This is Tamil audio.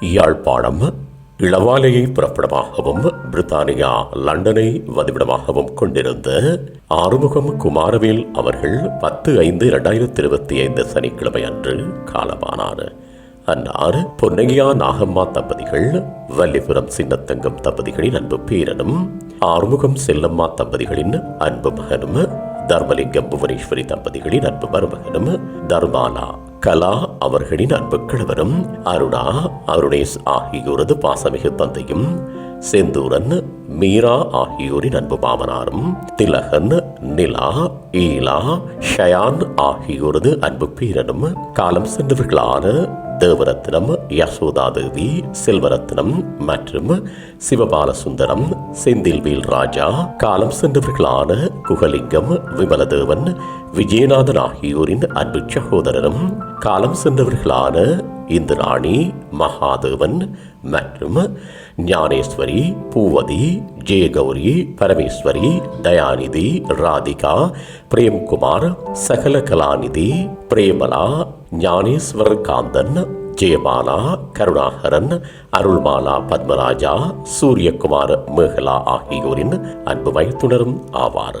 யாழ்ப்பாணம் இளவாலையை புறப்படமாகவும் பிரித்தானியா லண்டனை வதிவிடமாகவும் கொண்டிருந்த ஆறுமுகம் குமாரவேல் அவர்கள் பத்து ஐந்து இரண்டாயிரத்தி இருபத்தி ஐந்து சனிக்கிழமை அன்று காலமானார். அன்னார் பொன்னையா நாகம்மா தம்பதிகள் வல்லிபுரம் சின்னத்தங்கம் தம்பதிகளின் அன்பு பேரனும் ஆறுமுகம் செல்லம்மா தம்பதிகளின் அன்பு மகனும் தர்மலிங்கம் புவனேஸ்வரி தம்பதிகளின் அன்பு மருமகனும் தர்மாலா கலா அவர்களின் அன்பு கணவரும் அருணா அருணேஷ் ஆகியோரது பாசமிகு தந்தையும் செந்தூரன் மீரா ஆகியோரின் அன்பு மாமனாரும் திலகன் நிலா ஈலா ஷயான் ஆகியோரது அன்பு பீரனும் காலம் சென்றவர்களான தேவரத்னம் யசோதா தேவி செல்வரத்னம் மற்றும் சிவபாலசுந்தரம் செந்தில்வேல் ராஜா காலம் சென்றவர்களான குகலிங்கம் விமலதேவன் விஜயநாதன் ஆகியோரின் அன்பு சகோதரரும் காலம் சென்றவர்களான இந்திராணி மகாதேவன் மற்றும் ஞானேஸ்வரி பூவதி ஜெயகௌரி பரமேஸ்வரி தயாநிதி ராதிகா பிரேம்குமார் சகல கலாநிதி பிரேமலா ஞானேஸ்வர் காந்தன் ஜெயமாலா கருணாகரன் அருள்மாலா பத்மராஜா சூரியகுமார் மேகலா ஆகியோரின் அன்பு மைத்துனரும் ஆவார்.